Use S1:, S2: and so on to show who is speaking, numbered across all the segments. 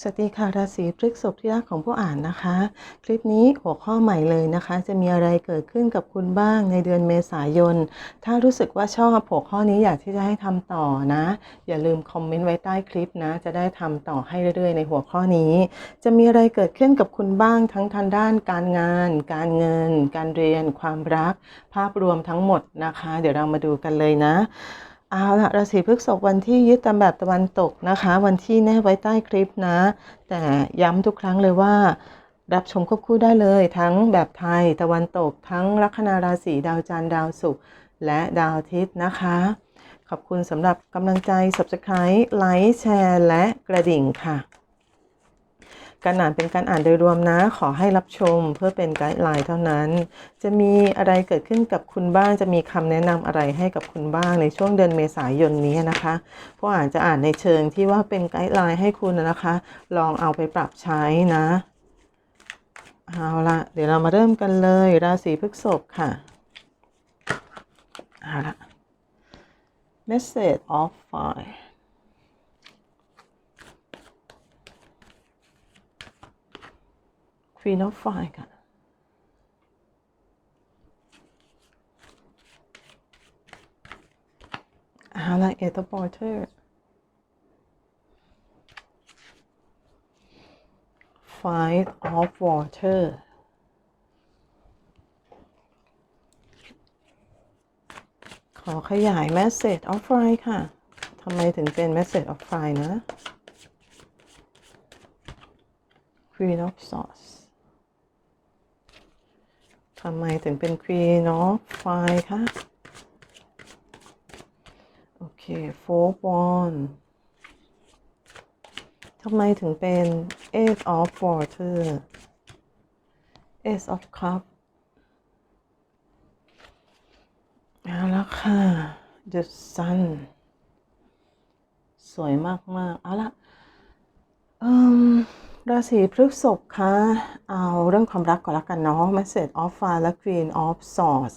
S1: สวัสดีค่ะราศีพฤษภที่รักของผู้อ่านนะคะ คลิปนี้หัวข้อใหม่เลยนะคะ จะมีอะไรเกิดขึ้นกับคุณบ้างในเดือนเมษายน ถ้ารู้สึกว่าชอบหัวข้อนี้อยากที่จะให้ทำต่อนะ อย่าลืมคอมเมนต์ไว้ใต้คลิปนะ จะได้ทำต่อให้เรื่อยๆ ในหัวข้อนี้ จะมีอะไรเกิดขึ้นกับคุณบ้างทั้งทางด้านการงาน การเงิน การเรียน ความรัก ภาพรวมทั้งหมดนะคะ เดี๋ยวเรามาดูกันเลยนะ เอาละราศีพฤษภวันที่ยึดตามแบบตะวันตกนะคะ วันที่แน่ไว้ใต้คลิปนะ แต่ย้ำทุกครั้งเลยว่า รับชมควบคู่ได้เลย ทั้งแบบไทยตะวันตก ทั้งลัคนาราศีดาวจันทร์ดาวศุกร์และดาวอาทิตย์นะคะ ขอบคุณสำหรับกำลังใจ Subscribe ไลค์แชร์และกระดิ่งค่ะ การอ่านเป็นการอ่านโดยรวมนะ ขอให้รับชมเพื่อเป็นไกด์ไลน์เท่านั้น จะมีอะไรเกิดขึ้นกับคุณบ้าง จะมีคำแนะนำอะไรให้กับคุณบ้างในช่วงเดือนเมษายนนี้นะคะเพราะอ่านจะอ่านในเชิงที่ว่าเป็นไกด์ไลน์ให้คุณนะคะ ลองเอาไปปรับใช้นะเอาละเดี๋ยวเรามาเริ่มกันเลย ราศีพฤษภค่ะเอาละ message of fire Queen of Fire ค่ะ เอาละเอตโปอร์เตอร์ Fight of Water ขอขยาย Message of Fire ค่ะ ทำไมถึงเป็น Message of Fire นะ Queen of Swords ทำไมถึงเป็น Queen of Fire คะโอเค Four Wand ทำไมถึงเป็น Eight of Water Ace of Cup เอาละค่ะ The Sun สวยมาก ๆ เอาละอืม ราศีพฤษภคะเอาเรื่องความรักก่อนละกันเนาะ Message of Fire และ Queen of Swords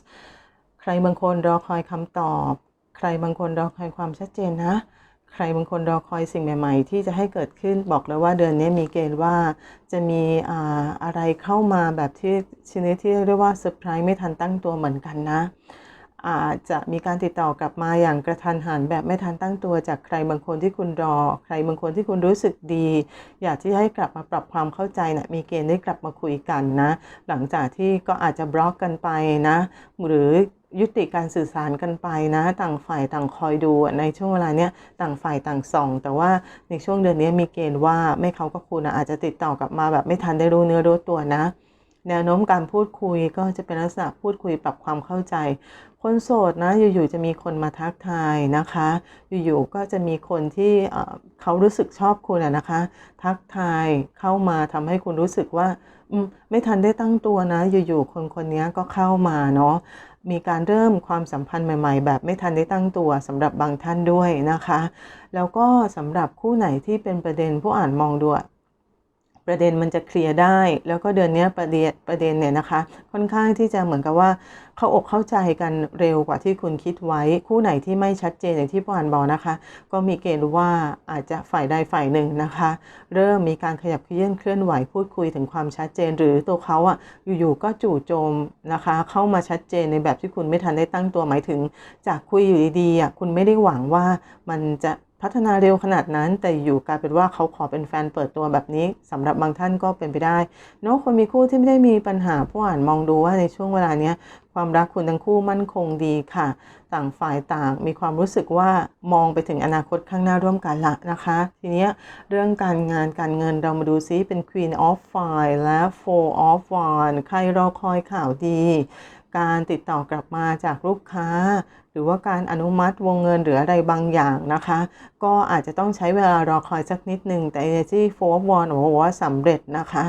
S1: ใครบางคนรอคอยคำตอบ ใครบางคนรอคอยความชัดเจนนะ ใครบางคนรอคอยสิ่งใหม่ ๆ ที่จะให้เกิดขึ้นบอกเลยว่าเดือนนี้มีเกณฑ์ว่าจะมีอาอะไรเข้ามาแบบที่ชนิดที่เรียกว่าเซอร์ไพรส์ไม่ทันตั้งตัวเหมือนกันนะ อาจจะมีการติดต่อกลับมาอย่างกระทันหันแบบไม่ทันตั้งตัวจากใครบางคนที่คุณรอ ใครบางคนที่คุณรู้สึกดี อยากที่ให้กลับมาปรับความเข้าใจนะมีเกณฑ์ได้กลับมาคุยกันนะ หลังจากที่ก็อาจจะบล็อกกันไปนะ หรือยุติการสื่อสารกันไปนะ ต่างฝ่ายต่างคอยดูในช่วงเวลาเนี้ยต่างฝ่ายต่างส่อง แต่ว่าในช่วงเดือนนี้มีเกณฑ์ว่าไม่เขาก็คุณนะอาจจะติดต่อกลับมาแบบไม่ทันได้รู้เนื้อรู้ตัวนะ แนวโน้มการพูดคุยก็จะเป็นลักษณะพูดคุยปรับความเข้าใจ คนโสดนะอยู่ๆจะมีคนมาทักทายนะคะ อยู่ๆก็จะมีคนที่เขารู้สึกชอบคุณนะคะ ทักทายเข้ามาทำให้คุณรู้สึกว่าไม่ทันได้ตั้งตัวนะ อยู่ๆคนคนนี้ก็เข้ามาเนาะมีการเริ่มความสัมพันธ์ใหม่ ๆ แบบไม่ทันได้ตั้งตัวสำหรับบางท่านด้วยนะคะ แล้วก็สำหรับคู่ไหนที่เป็นประเด็นผู้อ่านมองดู ประเด็นมันจะเคลียร์ได้ แล้วก็เดือนนี้ประเด็นประเด็นเนี่ยนะคะ ค่อนข้างที่จะเหมือนกับว่าเข้าอกเข้าใจกันเร็วกว่าที่คุณคิดไว้ คู่ไหนที่ไม่ชัดเจนอย่างที่พ่ออ่านบอกนะคะ ก็มีเกณฑ์ว่าอาจจะฝ่ายใดฝ่ายหนึ่งนะคะ เริ่มมีการขยับเขยื่อนเคลื่อนไหวพูดคุยถึงความชัดเจน หรือตัวเขาอะอยู่ๆก็จู่โจมนะคะ เข้ามาชัดเจนในแบบที่คุณไม่ทันได้ตั้งตัวหมายถึง จากคุยอยู่ดีๆอะคุณไม่ได้หวังว่ามันจะ พัฒนาเร็วขนาดนั้น แต่อยู่กลายเป็นว่าเขาขอเป็นแฟนเปิดตัวแบบนี้สำหรับบางท่านก็เป็นไปได้เนาะคนมีคู่ที่ไม่ได้มีปัญหาผู้อ่านมองดูว่าในช่วงเวลาเนี้ยความรักคุณทั้งคู่มั่นคงดีค่ะ ต่างฝ่ายต่างมีความรู้สึกว่ามองไปถึงอนาคตข้างหน้าร่วมกันละนะคะ ทีนี้เรื่องการงานการเงินเรามาดูซิเป็น Queen of Fire และ Four of w a n d ใครรอคอยข่าวดี การติดต่อกลับมาจากลูกค้า รือว่าการอนุมัติวงเงินหรืออะไรบางอย่างนะคะ ก็อาจจะต้องใช้เวลารอคอยสักนิดหนึ่งแต่ Energy f o r w a r บอกว่าสำเร็จนะคะ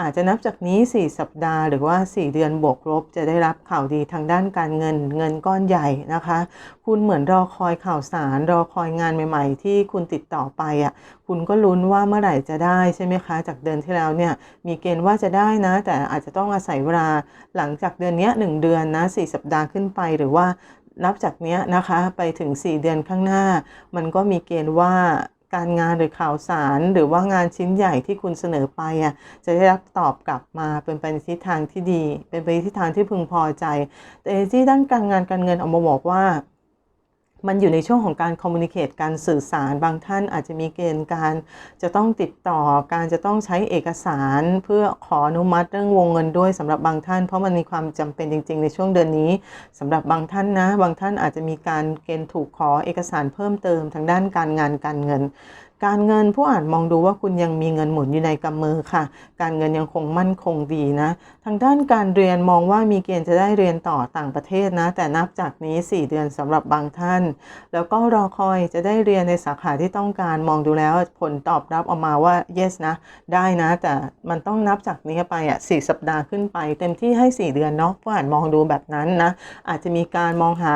S1: อาจจะนับจากนี้ 4 สัปดาห์หรือว่า 4 เดือนบวกลบ จะได้รับข่าวดีทางด้านการเงินเงินก้อนใหญ่นะคะ คุณเหมือนรอคอยข่าวสาร รอคอยงานใหม่ๆ ที่คุณติดต่อไปอะคุณก็ลุ้นว่าเมื่อไหร่จะได้ใช่ไหมคะ จากเดือนที่แล้วเนี่ยมีเกณฑ์ว่าจะได้นะ แต่อาจจะต้องอาศัยเวลาหลังจากเดือนนี้1เดือนนะ4สัปดาห์ขึ้นไปหรือว่า นับจากเนี้ยนะคะไปถึง 4 เดือนข้างหน้า มันก็มีเกณฑ์ว่าการงานหรือข่าวสารหรือว่างานชิ้นใหญ่ที่คุณเสนอไปอะจะได้รับตอบกลับมาเป็นไปในทิศทางที่ดี เป็นไปในทิศทางที่พึงพอใจ แต่ที่ด้านการงานการเงินออกมาบอกว่า มันอยู่ในช่วงของการคอมมูนิเคตการสื่อสารบางท่านอาจจะมีเกณฑ์การจะต้องติดต่อการจะต้องใช้เอกสารเพื่อขออนุมัติเรื่องวงเงินด้วยสำหรับบางท่าน เพราะมันมีความจำเป็นจริง ๆ ในช่วงเดือนนี้สำหรับบางท่านนะ บางท่านอาจจะมีการเกณฑ์ถูกขอเอกสารเพิ่มเติมทางด้านการงานการเงิน การเงินผู้อ่านมองดูว่าคุณยังมีเงินหมุนอยู่ในกำมือค่ะ การเงินยังคงมั่นคงดีนะ ทางด้านการเรียนมองว่ามีเกณฑ์จะได้เรียนต่อต่างประเทศนะ แต่นับจากนี้ 4 เดือนสำหรับบางท่าน แล้วก็รอคอยจะได้เรียนในสาขาที่ต้องการมองดูแล้วผลตอบรับออกมาว่า yes นะ ได้นะ แต่มันต้องนับจากนี้ไปอะสสัปดาห์ขึ้นไป เต็มที่ให้ 4 เดือนเนาะผู้อ่านมองดูแบบนั้นนะ อาจจะมีการมองหา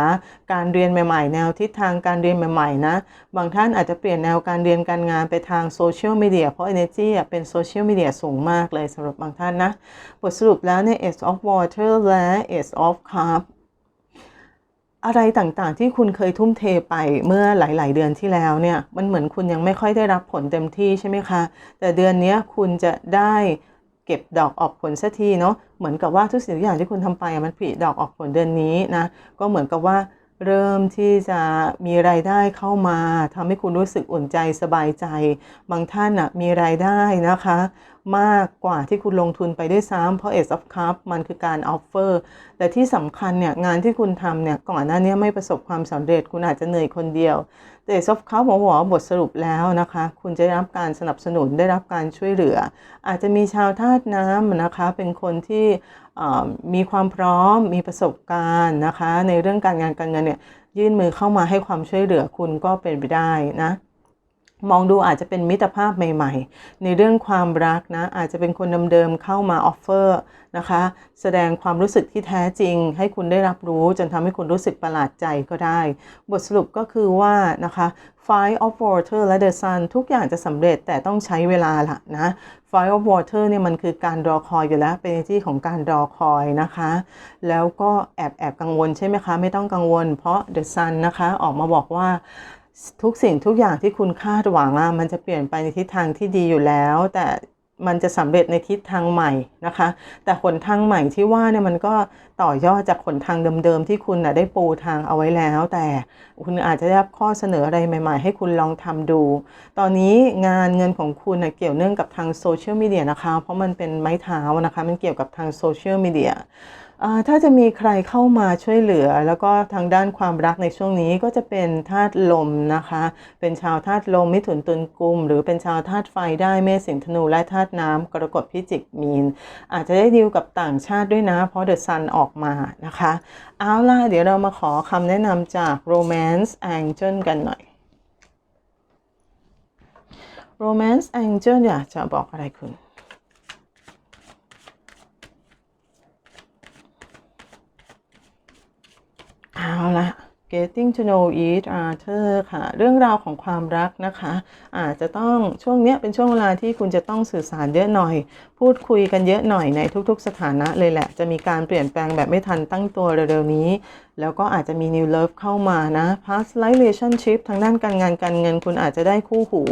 S1: การเรียนใหม่ ๆ แนวทิศทางการเรียนใหม่ๆนะ บางท่านอาจจะเปลี่ยนแนวการเรียนการการงานไปทางโซเชียลมีเดียเพราะ energy เป็นโซเชียลมีเดียสูงมากเลยสำหรับบางท่านนะ บทสรุปแล้วใน Ace of Water และ Ace of Cup อะไรต่างๆที่คุณเคยทุ่มเทไปเมื่อหลาย ๆ เดือนที่แล้วเนี่ย มันเหมือนคุณยังไม่ค่อยได้รับผลเต็มที่ใช่ไหมคะ แต่เดือนนี้คุณจะได้เก็บดอกออกผลสักทีเนาะ เหมือนกับว่าทุกสิ่งทุกอย่างที่คุณทำไปมันผลิดอกออกผลเดือนนี้นะ ก็เหมือนกับว่า เริ่มที่จะมีรายได้เข้ามาทำให้คุณรู้สึกอุ่นใจสบายใจ บางท่านนะมีรายได้นะคะ มากกว่าที่คุณลงทุนไปได้ซ้ำเพราะ Ace of Cup มันคือการออฟเฟอร์แต่ที่สำคัญเนี่ยงานที่คุณทำเนี่ยก่อนหน้านี้ไม่ประสบความสำเร็จ คุณอาจจะเหนื่อยคนเดียว แต่ Ace of Cup ผมบอกว่าบทสรุปแล้วนะคะ คุณจะได้รับการสนับสนุนได้รับการช่วยเหลือ อาจจะมีชาวธาตุน้ำนะคะเป็นคนที่มีความพร้อมมีประสบการณ์นะคะ ในเรื่องการงานการเงินเนี่ยยื่นมือเข้ามาให้ความช่วยเหลือคุณก็เป็นไปได้นะ มองดูอาจจะเป็นมิตรภาพใหม่ ๆ ในเรื่องความรักนะอาจจะเป็นคนเดิมๆเข้ามาออฟเฟอร์นะคะ แสดงความรู้สึกที่แท้จริง ให้คุณได้รับรู้จนทำให้คุณรู้สึกประหลาดใจก็ได้ บทสรุปก็คือว่านะคะ Fire of Water และ The Sun ทุกอย่างจะสำเร็จแต่ต้องใช้เวลาละนะ Fire of Water เนี่ยมันคือการรอคอยอยู่แล้ว เป็นที่ของการรอคอยนะคะ แล้วก็แอบแอบกังวลใช่ไหมคะ ไม่ต้องกังวลเพราะ The Sun นะคะ ออกมาบอกว่า ทุกสิ่งทุกอย่างที่คุณคาดหวังอะมันจะเปลี่ยนไปในทิศทางที่ดีอยู่แล้ว แต่มันจะสำเร็จในทิศทางใหม่นะคะ แต่ขนทางใหม่ที่ว่าเนี่ยมันก็ต่อยอดจากขนทางเดิมๆที่คุณนะได้ปูทางเอาไว้แล้ว แต่คุณอาจจะได้รับข้อเสนออะไรใหม่ ๆ ให้คุณลองทำดู ตอนนี้งานเงินของคุณนะเกี่ยวเนื่องกับทางโซเชียลมีเดียนะคะ เพราะมันเป็นไม้เท้านะคะ มันเกี่ยวกับทางโซเชียลมีเดีย ถ้าจะมีใครเข้ามาช่วยเหลือ แล้วก็ทางด้านความรักในช่วงนี้ก็จะเป็นธาตุลมนะคะ เป็นชาวธาตุลมมิถุนตุลกุม หรือเป็นชาวธาตุไฟได้เมษสิงธนูและธาตุน้ำกรกฎพิจิกมีน อาจจะได้ดีลกับต่างชาติด้วยนะ เพราะเดอะซันออกมานะคะ เอาล่ะ เดี๋ยวเรามาขอคำแนะนำจาก Romance Angel กันหน่อย Romance Angel อยากจะบอกอะไรคุณ เอาละ Getting to know each other ค่ะ เรื่องราวของความรักนะคะ อาจจะต้องช่วงเนี้ยเป็นช่วงเวลาที่คุณจะต้องสื่อสารเยอะหน่อย พูดคุยกันเยอะหน่อยในทุกๆ สถานะเลยแหละ จะมีการเปลี่ยนแปลงแบบไม่ทันตั้งตัวเร็วๆนี้ แล้วก็อาจจะมี new love เข้ามานะ past life relationship ทางด้านการงานการเงินคุณอาจจะได้คู่หู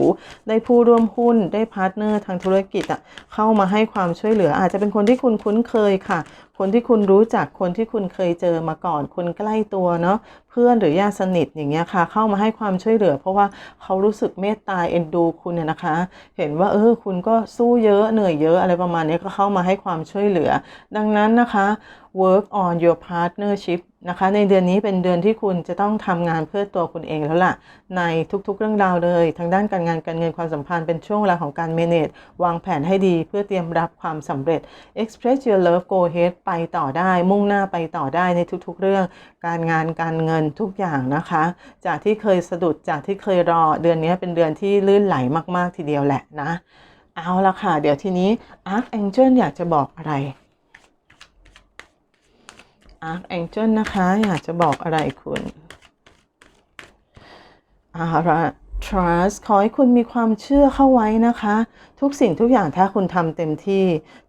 S1: ได้ผู้ร่วมหุ้น ได้พาร์ทเนอร์ทางธุรกิจอะเข้ามาให้ความช่วยเหลือ อาจจะเป็นคนที่คุณคุ้นเคยค่ะ คนที่คุณรู้จัก คนที่คุณเคยเจอมาก่อน คนใกล้ตัวเนาะ เพื่อนหรือญาติสนิทอย่างเงี้ยค่ะ เข้ามาให้ความช่วยเหลือ เพราะว่าเขารู้สึกเมตตาเอ็นดูคุณเนี่ยนะคะ เห็นว่าเออคุณก็สู้เยอะเหนื่อยเยอะอะไรประมาณนี้ก็เข้ามาให้ความช่วยเหลือ ดังนั้นนะคะ work on your partnership นะคะ ในเดือนนี้เป็นเดือนที่คุณจะต้องทำงานเพื่อตัวคุณเองแล้วล่ะ ในทุกๆเรื่องราวเลย ทางด้านการงานการเงินความสัมพันธ์เป็นช่วงเวลาของการ manage วางแผนให้ดีเพื่อเตรียมรับความสำเร็จ express your love go ahead ไปต่อได้ มุ่งหน้าไปต่อได้ในทุกๆเรื่อง การงานการเงินทุกอย่างนะคะ จากที่เคยสะดุดจากที่เคยรอเดือนนี้เป็นเดือนที่ลื่นไหลมากๆทีเดียวแหละนะ เอาละค่ะ เดี๋ยวทีนี้ Archangel อยากจะบอกอะไร Archangel นะคะ อยากจะบอกอะไรคุณอาละ trust ขอให้คุณมีความเชื่อเข้าไว้นะคะ ทุกสิ่งทุกอย่างถ้าคุณทำเต็มที่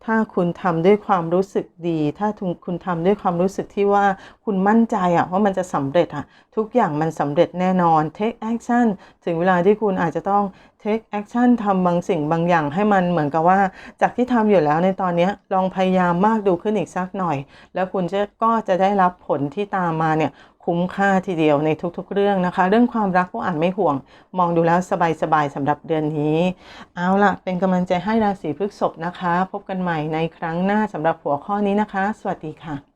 S1: ถ้าคุณทำด้วยความรู้สึกดี ถ้าคุณทำด้วยความรู้สึกที่ว่าคุณมั่นใจอะว่ามันจะสำเร็จอะทุกอย่างมันสำเร็จแน่นอน take action ถึงเวลาที่คุณอาจจะต้อง take action ทำบางสิ่งบางอย่างให้มันเหมือนกับว่า จากที่ทำอยู่แล้วในตอนนี้ลองพยายามมากดูขึ้นอีกสักหน่อย แล้วคุณจะก็จะได้รับผลที่ตามมาเนี่ยคุ้มค่าทีเดียวในทุกๆเรื่องนะคะ เรื่องความรักก็อ่านไม่ห่วง มองดูแล้วสบายๆสำหรับเดือนนี้ เอาล่ะ เป็นกำลังใจให้ราศีพฤษภนะคะ พบกันใหม่ในครั้งหน้าสำหรับหัวข้อนี้นะคะ สวัสดีค่ะ